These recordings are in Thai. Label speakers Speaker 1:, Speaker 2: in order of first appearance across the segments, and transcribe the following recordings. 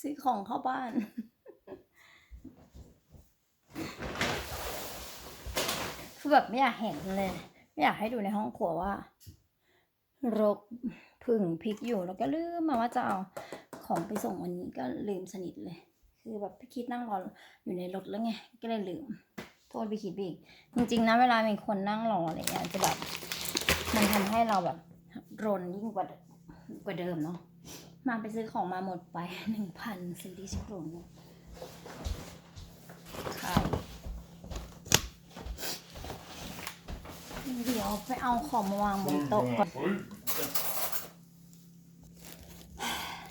Speaker 1: ซื้อของเข้าบ้าน คือแบบไม่อยากเห็นเลย ไม่อยากให้ดูในห้องครัวว่า รกผึ่งพริกอยู่แล้วก็ลืมมาว่าจะเอาของไปส่งวันนี้ก็ลืมสนิทเลย คือแบบพี่คิดนั่งรออยู่ในรถแล้วไง ก็เลยลืม โทษพี่คิดไปอีก จริงๆนะเวลามีคนนั่งรออะไรเงี้ยจะแบบ มันทำให้เราแบบรนยิ่งกว่ากว่าเดิมเนาะ มาไปซื้อของมาหมดไปหนึ่งพันซื้อที่ชิโร่เนี่ยขายเดี๋ยวไปเอาของมาวางบนโต๊ะก่อน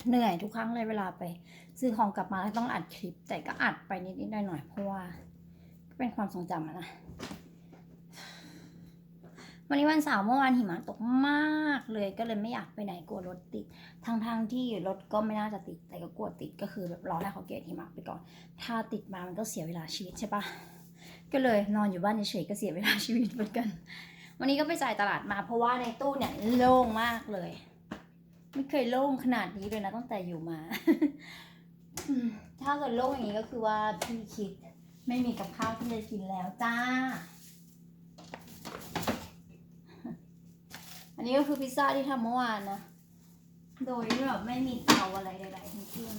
Speaker 1: เหนื่อยทุกครั้งเลยเวลาไป ซื้อของกลับมาแล้วต้องอัดคลิป แต่ก็อัดไปนิดๆหน่อยๆเพราะว่าก็เป็นความทรงจำอะนะ วันนี้วันเสาร์เมื่อวานหิมะตกมากเลยก็เลยไม่อยากไปไหนกลัวรถติดทางทางๆที่รถก็ไม่น่าจะติดแต่ก็กลัวติดก็คือแบบรอให้เขาเกตหิมะไปก่อน ถ้าติดมามันก็เสียเวลาชีวิตใช่ปะก็เลยนอนอยู่บ้านเฉยๆก็เสียเวลาชีวิตเหมือนกัน วันนี้ก็ไปจ่ายตลาดมาเพราะว่าในตู้เนี่ยโล่งมากเลย ไม่เคยโล่งขนาดนี้เลยนะตั้งแต่อยู่มา ถ้าเกิดโล่งอย่างนี้ก็คือว่าพี่คิดไม่มีกับข้าวที่จะกินแล้วจ้า อันนี้ก็คือพิซซ่าที่ทำเมื่อวานนะ โดยที่แบบไม่มีเตาอะไรใดๆทั้งสิ้น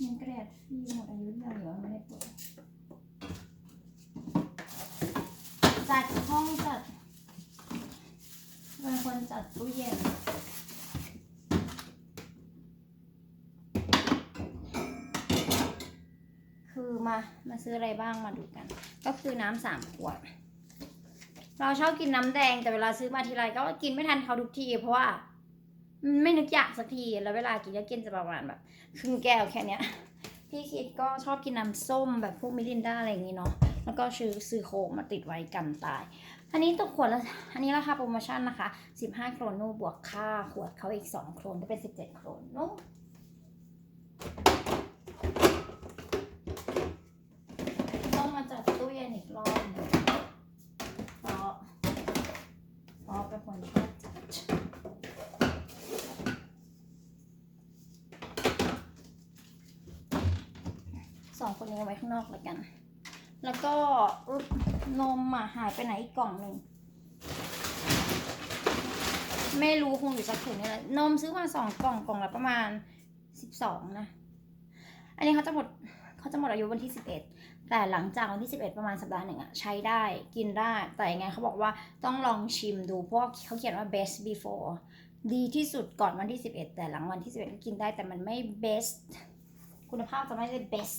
Speaker 1: ยังเกรดที่หมดอายุยังเหลือไม่ได้เปิดจัดห้องจัดเป็นคนจัดตู้เย็นคือมา มาซื้ออะไรบ้างมาดูกัน ก็คือน้ำสามขวด เราชอบกินน้ำแดงแต่เวลาซื้อมาทีไรก็กินไม่ทันเขาทุกที เพราะว่ามันไม่นึกอยากสักทีแล้วเวลากินก็กินจะประมาณแบบครึ่งแก้วแค่เนี้ย พี่คิดก็ชอบกินน้ำส้มแบบพวกมิรินดาอะไรอย่างงี้เนาะแล้วก็ซื้อซื้อโคมาติดไว้กันตาย อันนี้ตกขวดละอันนี้ราคาโปรโมชั่นนะคะ 15 โครนูบวกค่าขวดเขาอีก 2 โครนก็เป็น 17 โครนนูต้องมาจัดตู้เย็นอีกรอบหนึ่งเพราะเพราะเป็นคนชอบจัด สองคนนี้เอาไว้ข้างนอกแล้วกัน แล้วก็นมอะหายไปไหนอีกกล่องหนึ่งไม่รู้คงอยู่สักถุงนี่แหละนมซื้อมาสองกล่องกล่องละประมาณสิบสองนะ อันนี้เขาจะหมดเขาจะหมดอายุวันที่สิบเอ็ดแต่หลังจากวันที่สิบเอ็ดประมาณสัปดาห์หนึ่งอะใช้ได้กินได้ แต่ยังไงเขาบอกว่าต้องลองชิมดูเพราะเขาเขียนว่า best before ดีที่สุดก่อนวันที่สิบเอ็ดแต่หลังวันที่สิบเอ็ดก็กินได้แต่มันไม่ best คุณภาพจะไม่ได้ best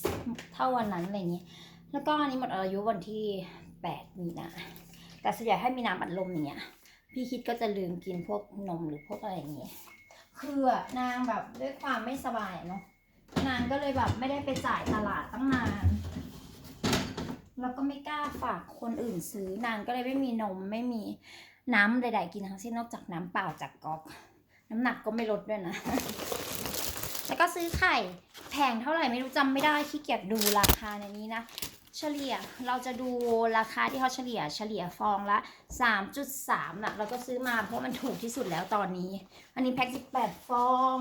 Speaker 1: เท่าวันนั้นอะไรอย่างนี้ แล้วก็อันนี้หมดอายุวันที่ 8 มีนา แต่ส่วนใหญ่ให้มีน้ำอัดลมอย่างเงี้ย พี่คิดก็จะลืมกินพวกนมหรือพวกอะไรอย่างเงี้ย คืออะนางแบบด้วยความไม่สบายเนาะ นางก็เลยแบบไม่ได้ไปจ่ายตลาดตั้งนาน แล้วก็ไม่กล้าฝากคนอื่นซื้อ นางก็เลยไม่มีนมไม่มีน้ำใดๆกินทั้งสิ้นนอกจากน้ำเปล่าจากก๊อก น้ำหนักก็ไม่ลดด้วยนะ แล้วก็ซื้อไข่แพงเท่าไหร่ไม่รู้จำไม่ได้ขี้เกียจดูราคาในนี้นะ เฉลี่ยเราจะดูราคาที่เขาเฉลี่ย เฉลี่ยฟองละ 3.3นะเราก็ซื้อมาเพราะมันถูกที่สุดแล้วตอนนี้ อันนี้แพ็ค18 ฟอง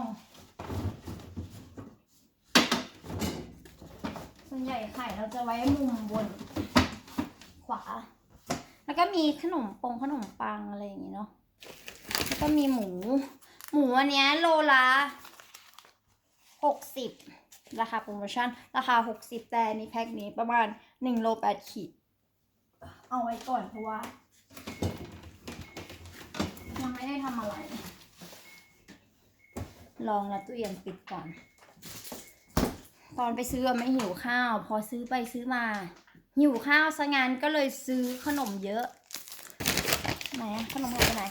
Speaker 1: ส่วนใหญ่ไข่เราจะไว้มุมบนขวา แล้วก็มีขนมปงขนมปังอะไรอย่างงี้เนาะ แล้วก็มีหมู หมูอันเนี้ยโลละ หกสิบราคาโปรโมชั่น ราคาหกสิบแต่อันนี้แพ็คนี้ประมาณหนึ่งโลแปดขีด เอาไว้ก่อนเพราะว่า ยังไม่ได้ทำอะไร ลองแล้วตู้เย็นปิดก่อน ตอนไปซื้ออะไม่หิวข้าว พอซื้อไปซื้อมา หิวข้าวซะงั้นก็เลยซื้อขนมเยอะ ไหนอะขนมหายไปไหน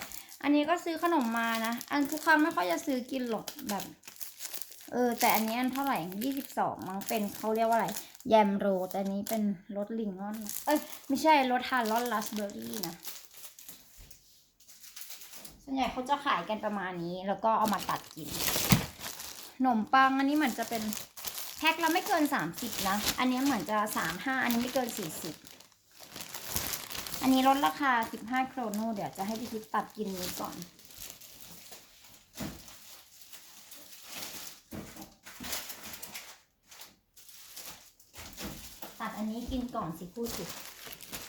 Speaker 1: อันนี้ก็ซื้อขนมมานะ อันทุกครั้งไม่ค่อยจะซื้อกินหรอกแบบ เออ แต่อันนี้อันเท่าไหร่ยี่สิบสองมั้งเป็นเขาเรียกว่าอะไร แยมโรแต่อันนี้เป็นรสลิงออน เอ้ย ไม่ใช่รสฮาร์ลอนราสเบอร์รี่นะ ส่วนใหญ่เขาจะขายกันประมาณนี้ แล้วก็เอามาตัดกินขนมปังอันนี้เหมือนจะเป็นแพ็คละไม่เกินสามสิบนะ อันนี้เหมือนจะสามห้าอันนี้ไม่เกินสี่สิบอันนี้ลดราคา15โครโนเดี๋ยวจะให้พี่ทิพตัดกินนี้ก่อน อันนี้กินก่อนสิพูดสิ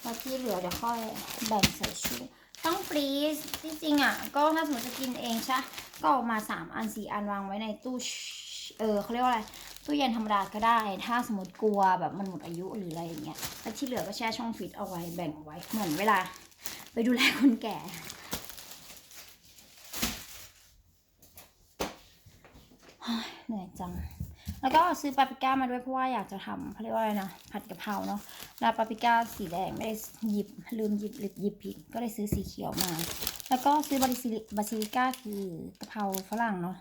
Speaker 1: แล้วที่เหลือเดี๋ยวค่อยแบ่งใส่ชุดต้องฟรีซจริงๆอะ ก็ถ้าสมมติจะกินเองใช่ก็เอามาสามอันสี่อันวางไว้ในตู้เออเขาเรียกว่าอะไรตู้เย็นธรรมดาก็ได้ ถ้าสมมติกลัวแบบมันหมดอายุหรืออะไรอย่างเงี้ยแล้วที่เหลือก็แช่ช่องฟรีซเอาไว้แบ่งไว้เหมือนเวลา ไปดูแลคนแก่เหนื่อยจัง แล้วก็ซื้อปาปริก้ามาด้วยเพราะว่าอยากจะทำเขาเรียกว่าอะไรนะผัดกะเพราเนาะแล้วปาปริก้าสีแดงไม่ได้หยิบลืมหยิบหรือหยิบผิดก็เลยซื้อสีเขียวมา แล้วก็ซื้อบาซิลิบาซิลิก้าคือกะเพราฝรั่งเนาะ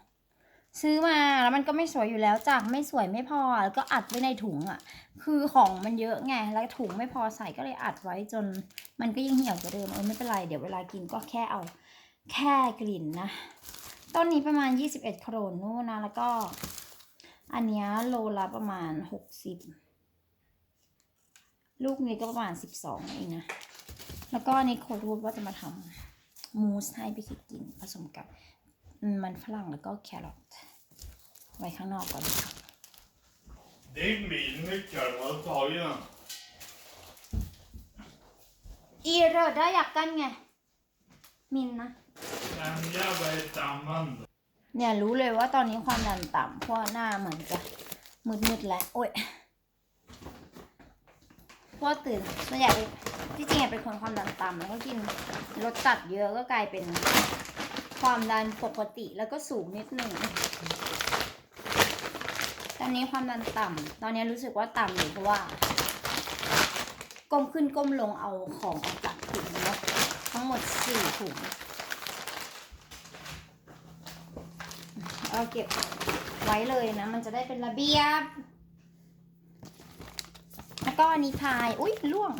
Speaker 1: ซื้อมาแล้วมันก็ไม่สวยอยู่แล้วจากไม่สวยไม่พอแล้วก็อัดไว้ในถุงอะ่ะ คือของมันเยอะไงแล้วถุงไม่พอใส่ก็เลยอัดไว้จน มันก็ยิ่งเหี่ยวกว่าเดิมเออไม่เป็นไรเดี๋ยวเวลากินก็แค่เอา แค่กลิ่นนะต้นนี้ประมาณ 21โครนนู่นนะแล้วก็ อันเนี้ยโลละประมาณ60ลูกนี้ก็ประมาณ12เองนะ แล้วก็อันนี้โครูดว่าจะมาทำมูสให้พี่คิดกินผสมกับมันฝรั่งแล้วก็แครอทไว้ข้างนอกก่อนค่ะ
Speaker 2: Det är min nyckel, har du tagit den?
Speaker 1: อีเรอได้อยากกันไงมินนะ
Speaker 2: Den jävla är inte använd.
Speaker 1: เนี่ยรู้เลยว่าตอนนี้ความดันต่ำเพราะว่าหน้าเหมือนจะมืดๆแล้ว โอ๊ยพราะว่าตื่นส่วนใหญ่ที่จริงเป็นคนความดันต่ำแล้วก็กินรสจัดเยอะก็กลายเป็นความดันปกติแล้วก็สูงนิดหนึ่งตอนนี้ความดันต่ำตอนนี้รู้สึกว่าต่ำอยู่เพราะว่า ก้มขึ้นก้มลงเอาของออกจากถุงเนาะทั้งหมดสี่ถุง เอาเก็บไว้เลยนะ มันจะได้เป็นระเบียบ แล้วก็อันนี้พาย อุ้ยล่วง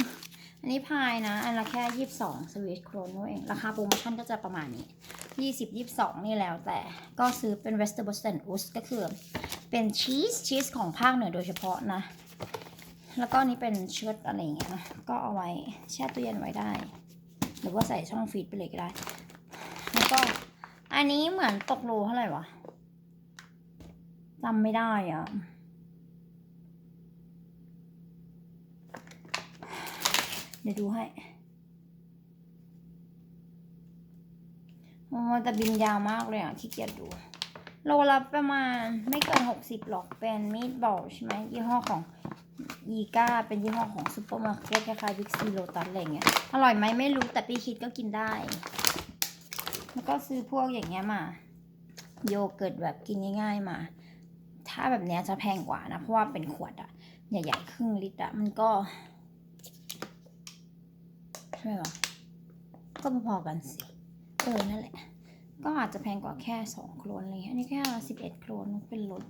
Speaker 1: อันนี้พายนะ อันละแค่ยี่สิบสองสวีทโครนเอง ราคาโปรโมชั่นก็จะประมาณนี้ยี่สิบยี่สิบสองนี่แล้วแต่ ก็ซื้อเป็น w e s t e r b o s t o n u s ก็คือ เป็นชีสชีสของภาคเหนือโดยเฉพาะนะ แล้วก็นี้เป็นเชิดอะไรอย่างเงี้ยนะ ก็เอาไว้แช่ตู้เย็นไว้ได้ หรือว่าใส่ช่องฟรีซไปเลยก็ได้ แล้วก็อันนี้เหมือนตกโลเท่าไหร่วะ จำไม่ได้อะ เดี๋ยวดูให้มันแต่บินยาวมากเลยอะขี้เกียจดูโลละประมาณไม่เกินหกสิบหรอกเป็นมีดบอลใช่ไหมยี่ห้อของอีกาเป็นยี่ห้อของซูเปอร์มาร์เก็ตคล้ายๆบิ๊กซีโลตัสอะไรเงี้ยอร่อยไหมไม่รู้แต่พี่คิดก็กินได้ แล้วก็ซื้อพวกอย่างเงี้ยมา โยเกิร์ตแบบกินง่ายๆมา ถ้าแบบนี้จะแพงกว่านะ เพราะว่าเป็นขวดอะใหญ่ๆครึ่งลิตรอะมันก็ใช่ไหมวะก็พอๆกันสิเออนั่นแหละ ก็อาจจะแพงกว่าแค่สองโครนอะไรเงี้ยอันนี้แค่สิบเอ็ดโครนเป็นรส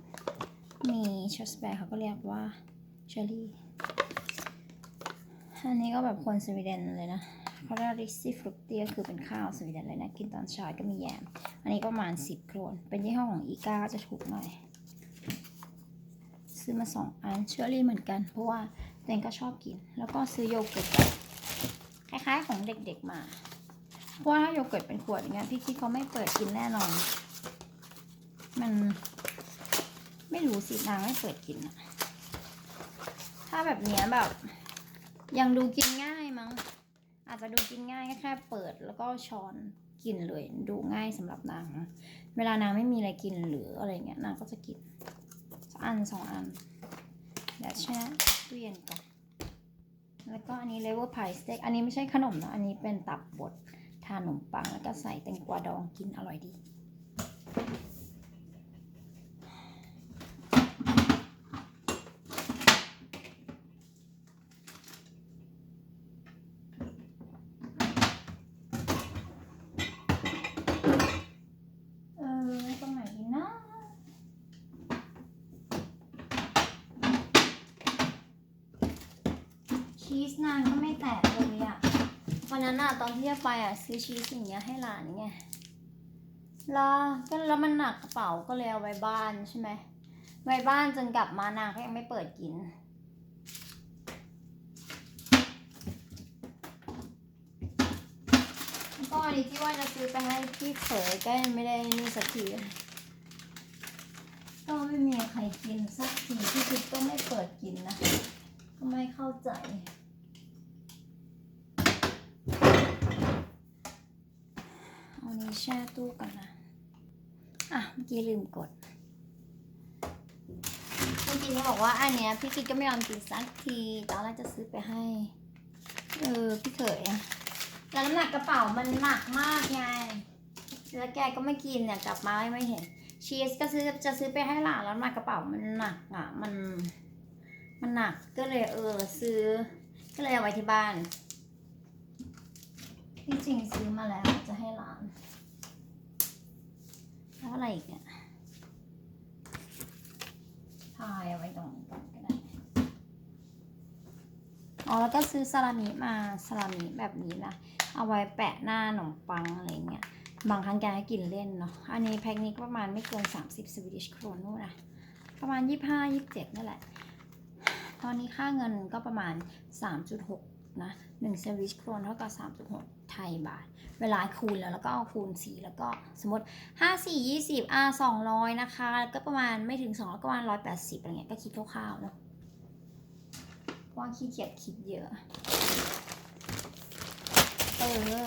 Speaker 1: มีชอสแบร์เขาก็เรียกว่าเชอร์รี่อันนี้ก็แบบคนสวีเดนเลยนะเขาเรียกริซี่ฟรุตตี้ก็คือเป็นข้าวสวีเดนเลยนะ กินตอนเช้าก็มีแยม อันนี้ก็ประมาณสิบโครน เป็นยี่ห้อของอีกาจะถูกหน่อย ซื้อมาสองอันเชอร์รี่เหมือนกัน เพราะว่าเองก็ชอบกิน แล้วก็ซื้อโยเกิร์ตคล้ายๆของเด็กๆมาเพราะว่าถ้าโยเกิร์ตเป็นขวดอย่างเงี้ยพี่คิดเขาไม่เปิดกินแน่นอน มัน ไม่รู้สินางไม่เปิดกินอะถ้าแบบเนี้ยแบบ ยังดูกินง่ายมั้ง อาจจะดูกินง่ายแค่เปิดแล้วก็ช้อนกินเลยดูง่ายสำหรับนาง เวลานางไม่มีอะไรกินหรืออะไรเงี้ยนางก็จะกิน อันสองอันเดี๋ยวแช่ตู้เย็นก่อนแล้วก็อันนี้เลเวอร์พายสเต็กอันนี้ไม่ใช่ขนมนะอันนี้เป็นตับบดทานขนมปังแล้วก็ใส่แตงกวาดองกินอร่อยดี เออตรงไหนดีนะ ชีสนางก็ไม่แตกเลยอะวันนั้นอะตอนที่จะไปอะซื้อชีสอย่างเงี้ยให้หลานไงแล้วก็แล้วมันหนักกระเป๋าก็เลยเอาไว้บ้านใช่ไหมไว้บ้านจนกลับมานางก็ยังไม่เปิดกินก็อันนี้ที่ว่าจะซื้อไปให้พี่เขยก็ยังไม่ได้นี่สักทีก็ไม่มีใครกินสักทีพี่คิดก็ไม่เปิดกินนะ ก็ไม่เข้าใจ เอา นี้แช่ตู้ก่อนนะ อะ เมื่อกี้ลืมกดเมื่อกี้นี่บอกว่าอันเนี้ยพี่กิ๊กก็ไม่ยอมกินสักทีตอนแรกจะซื้อไปให้ เออ พี่เขยอะแล้วน้ำหนักกระเป๋ามันหนักมากไงแล้วแกก็ไม่กินเนี่ยกลับมาไม่เห็น ชีสก็ซื้อจะซื้อไปให้หลานแล้วน้ำหนักกระเป๋ามันหนักอะมัน มันหนักก็เลยเออซื้อ ก็เลยเอาไว้ที่บ้าน ที่จริงซื้อมาแล้วจะให้หลาน แล้วอะไรอีกเนี่ยพายเอาไว้ตรงนี้ก่อนก็ได้ อ๋อแล้วก็ซื้อซาลามิมาซาลามิแบบนี้นะ เอาไว้แปะหน้าขนมปังอะไรเงี้ย บางครั้งแกก็กินเล่นเนาะ อันนี้แพ็คนี้ประมาณไม่เกิน 30สวีดิชโครนนู่นนะ ประมาณ 25 27นั่นแหละ ตอนนี้ค่าเงินก็ประมาณ 3.6 นะ1สวิชโครนเท่ากับ3.6 ไทยบาท เวลาคูณแล้วแล้วก็เอาคูณ 4 แล้วก็สมมติ 5 4 20อะ200 นะคะ ก็ประมาณไม่ถึง 200 ก็ประมาณ 180อะไรเงี้ยก็คิดคร่าวๆเนาะว่าขี้เกียจคิดเยอะ เออ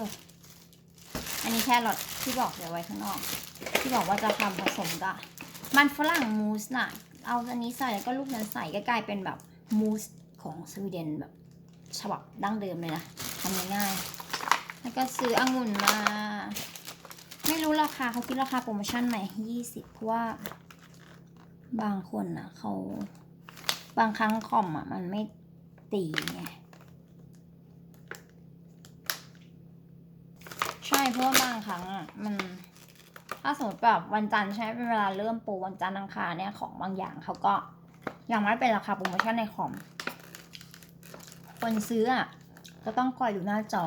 Speaker 1: อันนี้แค่รสที่บอกเดี๋ยวไว้ข้างนอก ที่บอกว่าจะทำผสมกับมันฝรั่งมูสน่ะ เอาอันนี้ใส่แล้วก็ลูกนั้นใส่ก็กลายเป็นแบบมูสของสวีเดนแบบ ฉบับดั้งเดิมเลยนะทำง่ายๆแล้วก็ซื้อองุ่นมา ไม่รู้ราคาเขาคิดราคาโปรโมชั่นไหมยี่สิบเพราะว่า บางคนอะเขาบางครั้งคอมอะมันไม่ตีไงใช่เพราะว่าบางครั้งอะมันถ้าสมมติแบบวันจันทร์ใช่เป็นเวลาเริ่มปูวันจันทร์อังคารเนี่ยของบางอย่างเขาก็ยังไม่เป็นราคาโปรโมชั่นในคอม คนซื้ออะก็ต้องคอยดูหน้าจอ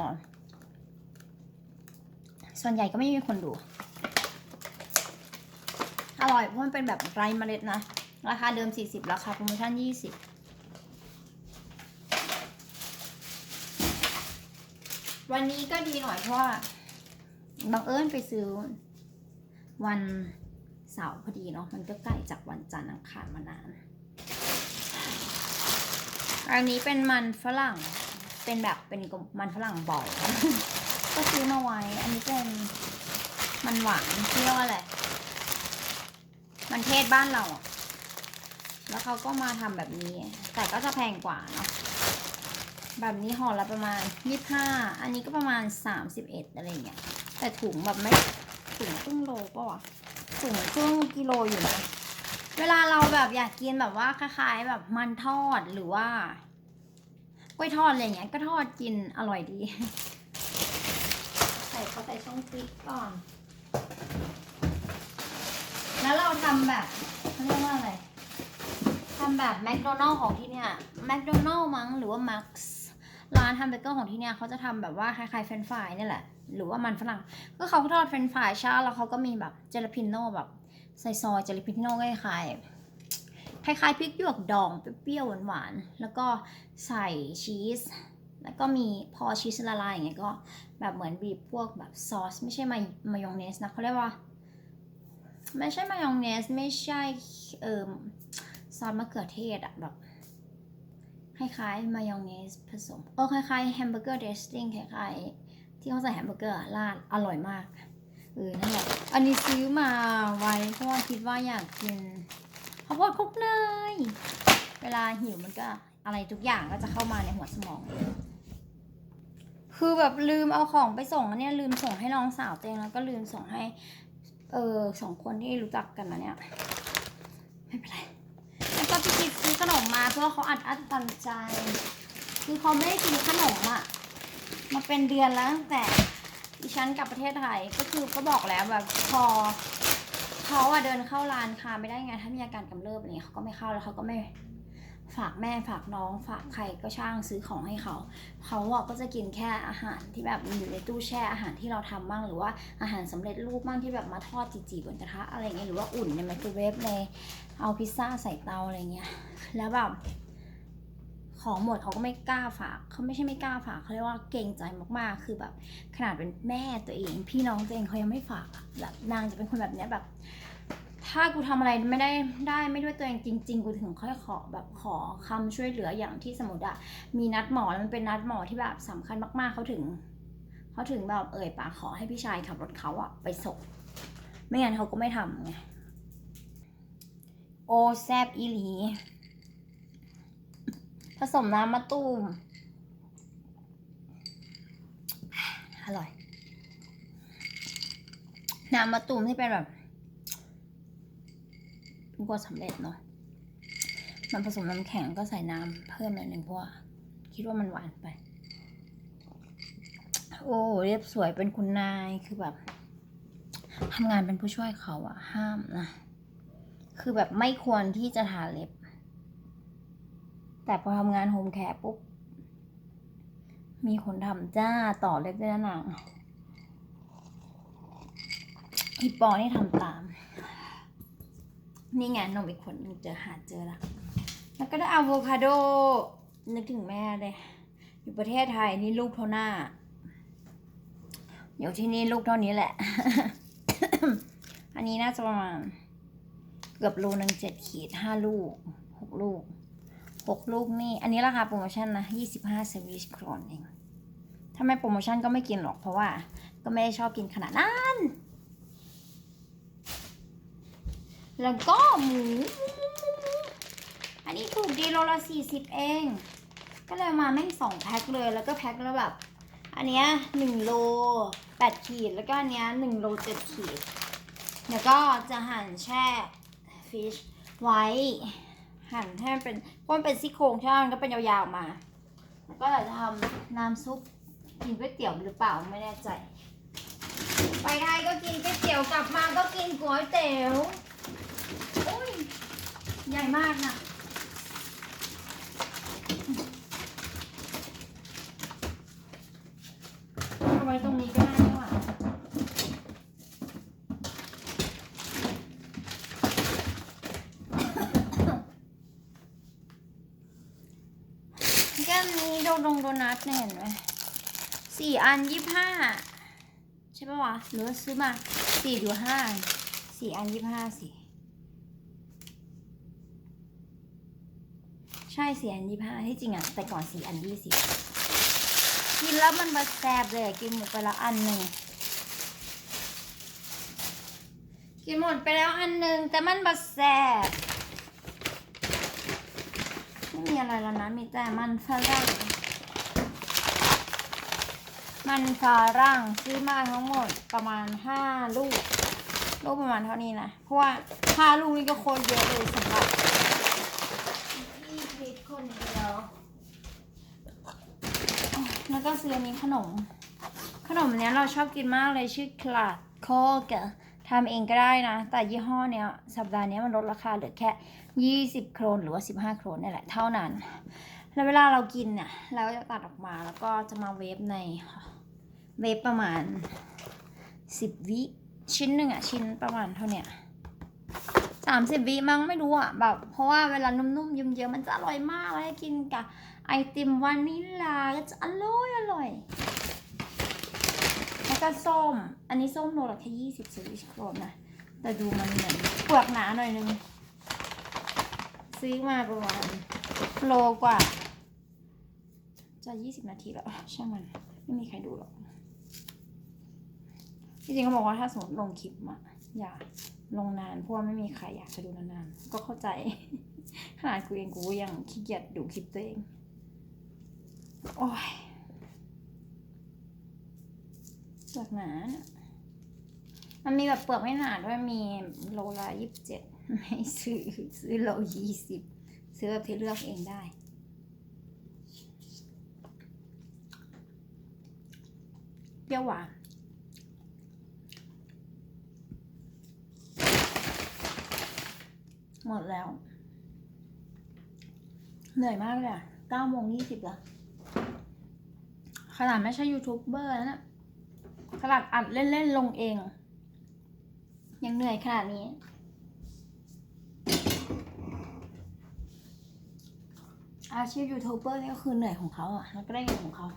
Speaker 1: ส่วนใหญ่ก็ไม่มีคนดู อร่อยเพราะมันเป็นแบบไร้เมล็ดนะ ราคาเดิม 40 ราคาโปรโมชั่น 20 วันนี้ก็ดีหน่อยเพราะว่าบังเอิญไปซื้อวันเสาร์พอดีเนาะมันก็ใกล้จากวันจันทร์อังคารมานาน อันนี้เป็นมันฝรั่ง เป็นแบบเป็นมันฝรั่งบ่อย ก็ซื้อมาไว้ อันนี้เป็นมันหวานเรียกว่าอะไร มันเทศบ้านเราอะแล้วเขาก็มาทำแบบนี้ แต่ก็จะแพงกว่าเนาะ แบบนี้ห่อละประมาณยี่ห้า อันนี้ก็ประมาณสามสิบเอ็ดอะไรเงี้ย แต่ถุงแบบไม่ถุงครึ่งโลปะวะถุงครึ่งกิโลอยู่นะ เวลาเราแบบอยากกินแบบว่าคล้ายๆ แบบมันทอดหรือว่ากล้วยทอดอะไรเงี้ยก็ทอดกินอร่อยดี ใส่เขาใส่ช่องฟรีซก่อน แล้วเราทำแบบเขาเรียกว่าอะไรทำแบบแมคโดนัลล์ของที่เนี่ยแมคโดนัลล์มั้งหรือว่ามักซ์ร้านทำเบเกอร์ของที่เนี่ยเขาจะทำแบบว่าคล้ายๆเฟรนช์ฟรายนี่แหละ หรือว่ามันฝรั่ง ก็เขาก็ทอดเฟรนช์ฟรายชาแล้วเขาก็มีแบบเจลาปิโน่แบบ ใส่ซอยเจลาปิโน่คล้ายๆคล้ายๆพริกหยวกดองเปรี้ยวๆหวานๆแล้วก็ใส่ชีสแล้วก็มีพอชีสละลายอย่างเงี้ยก็แบบเหมือนบีบพวกแบบซอสไม่ใช่มายมายองเนสนะเขาเรียกว่า ไม่ใช่มายองเนสไม่ใช่เอ่อซอสมะเขือเทศอะแบบคล้ายๆมายองเนสผสมเออคล้ายๆแฮมเบอร์เกอร์เดสติ้งคล้ายๆที่เขาใส่แฮมเบอร์เกอร์ราดอร่อยมาก เออนั่นแหละอันนี้ซื้อมาไว้เพราะว่าคิดว่าอยากกินข้าวโพดคลุกเนยเวลาหิวมันก็อะไรทุกอย่างก็จะเข้ามาในหัวสมอง คือแบบลืมเอาของไปส่งอันเนี่ยลืมส่งให้น้องสาวเองแล้วก็ลืมส่งให้ เออสองคนที่รู้จักกันมาเนี่ยไม่เป็นไรแล้วก็พี่กิ๊ฟซื้อขนมมาเพื่อเขาอัดอั้นตันใจ คือเขาไม่ได้กินขนมอะมาเป็นเดือนแล้วตั้งแต่ ดิฉันกลับประเทศไทยก็คือก็บอกแล้วแบบพอเขาอะเดินเข้าร้านค้าไม่ได้ไงถ้ามีอาการกำเริบอะไรเงี้ยเขาก็ไม่เข้าแล้วเขาก็ไม่ฝากแม่ฝากน้องฝากใครก็ช่างซื้อของให้เขาเขาอะก็จะกินแค่อาหารที่แบบมีอยู่ในตู้แช่อาหารที่เราทำบ้างหรือว่าอาหารสำเร็จรูปบ้างที่แบบมาทอดจีๆบนกระทะอะไรเงี้ยหรือว่าอุ่นในไมโครเวฟในเอาพิซซ่าใส่เตาอะไรเงี้ยแล้วแบบ ของหมดเขาก็ไม่กล้าฝากเขาไม่ใช่ไม่กล้าฝากเขาเรียกว่าเกรงใจมากๆ คือแบบ ขนาดเป็นแม่ตัวเอง พี่น้องตัวเองเขายังไม่ฝากแบบนางจะเป็นคนแบบเนี้ยแบบ ถ้ากูทำอะไรไม่ได้ได้ไม่ด้วยตัวเองจริง ๆ กูถึงค่อยขอแบบขอคำช่วยเหลืออย่างที่สมมติอะมีนัดหมอแล้วมันเป็นนัดหมอที่แบบสำคัญมากๆเขาถึงเขาถึงแบบเอ่ยปากขอให้พี่ชายขับรถเขาอะไปส่งไม่งั้นเขาก็ไม่ทำไงโอแซบอีหลี สมน้ำมะตูม อร่อย น้ำมะตูมที่เป็นแบบเป็นกวดสำเร็จเนาะ มันผสมน้ำแข็งก็ใส่น้ำเพิ่มหน่อยหนึ่งเพราะว่าคิดว่ามันหวานไป โอ้เรียบสวยเป็นคุณนายคือแบบทำงานเป็นผู้ช่วยเขาอะห้ามนะ คือแบบไม่ควรที่จะทาเล็บ แต่พอทำงานโฮมแคร์ปุ๊บ มีคนทำจ้าต่อเล็บด้วยนะนางอีปอนี่ทำตาม นี่ไงนมอีกคนนึงเจอหาเจอละแล้วก็ได้อะโวคาโด นึกถึงแม่เลย อยู่ประเทศไทยนี่ลูกเท่าหน้า อยู่ที่นี่ลูกเท่านี้แหละ อันนี้น่าจะประมาณ เกือบโลหนึ่งเจ็ดขีดห้าลูกหกลูก หกลูกนี่ อันนี้ราคาโปรโมชั่นนะยี่สิบห้าสวิชครนเอง ถ้าไม่โปรโมชั่นก็ไม่กินหรอกเพราะว่า ก็ไม่ได้ชอบกินขนาดนั้น แล้วก็หมู อันนี้ถูกดีโลละสี่สิบเอง ก็เลยมาแม่งสองแพ็คเลย แล้วก็แพ็คแล้วแบบ อันเนี้ยหนึ่งโลแปดขีด แล้วก็อันเนี้ยหนึ่งโลเจ็ดขีด เดี๋ยวก็จะหั่นแช่ฟิชไว้ หั่นให้มันเป็นเพราะมันเป็นซี่โครงใช่ไหมมันก็เป็นยาวๆมาแล้วก็จะทำน้ำซุปกินก๋วยเตี๋ยวหรือเปล่าไม่แน่ใจ ไปไทยก็กินก๋วยเตี๋ยวกลับมาก็กินก๋วยเตี๋ยวอุ้ยใหญ่มากนะเอาไว้ตรงนี้ก็ได้นี่หว่าแก้มนี้โดงโดนัทเนี่ยเห็นไหมสี่อันยี่ห้าใช่ปะวะหรือซื้อมาสี่หรือห้าสี่อันยี่ห้าสิใช่สี่อันยี่ห้าที่จริงอะแต่ก่อนสี่อันยี่สิบกินแล้วมันมาแซบเลยกินหมดไปแล้วอันหนึ่งกินหมดไปแล้วอันหนึ่งแต่มันมาแซบไม่มีอะไรแล้วนะมีแต่มันฝรั่ง มันฝรั่งซื้อมาทั้งหมดประมาณห้าลูก ลูกประมาณเท่านี้นะ เพราะว่าห้าลูกนี่ก็โคตรเยอะเลยสำหรับพี่พีทคนเดียวอ๋อแล้วก็ซื้ออันนี้ขนม ขนมเนี้ยเราชอบกินมากเลยชื่อคลาดโคกะทำเองก็ได้นะ แต่ยี่ห้อเนี้ยสัปดาห์เนี้ยมันลดราคาเหลือแค่ 20 โครนหรือว่า 15 โครนนี่แหละเท่านั้น แล้วเวลาเรากินเนี่ยเราก็จะตัดออกมาแล้วก็จะมาเวฟในเวฟประมาณ 10 วิชิ้นหนึ่งอะชิ้นประมาณเท่าเนี้ยสามสิบวิมั้งไม่รู้อะแบบเพราะว่าเวลานุ่มๆเยิ้มๆมันจะอร่อยมากแล้วกินกับไอติมวานิลลาก็จะอร่อยอร่อยแล้วก็ส้ม อันนี้ส้มโลละแค่ยี่สิบสวิชโครนนะ แต่ดูมันเหมือนเปลือกหนาหน่อยนึง ซื้อมาประมาณโลกว่า จะยี่สิบนาทีแล้วช่างมันไม่มีใครดูหรอกจริงๆเขาบอกว่าถ้าสมมติลงคลิปอะอย่าลงนานเพราะว่าไม่มีใครอยากจะดูนานๆก็เข้าใจ ขนาดกูเองกูยังขี้เกียจดูคลิปตัวเอง โอ้ยเปลือกหนาน่ะมันมีแบบเปลือกไม่หนาด้วยมีโลละยี่สิบเจ็ดไม่ซื้อซื้อโลยี่สิบซื้อแบบที่เลือกเองได้ เป รี้ยวหวานหมดแล้ว เหนื่อยมากเลยอะเก้าโมงยี่สิบแล้วขนาดไม่ใช่ยูทูบเบอร์นะขนาดอัดเล่นๆลงเอง ยังเหนื่อยขนาดนี้ อาชีพยูทูบเบอร์นี่ก็คือเหนื่อยของเขาอะแล้วก็ได้เงินของเขา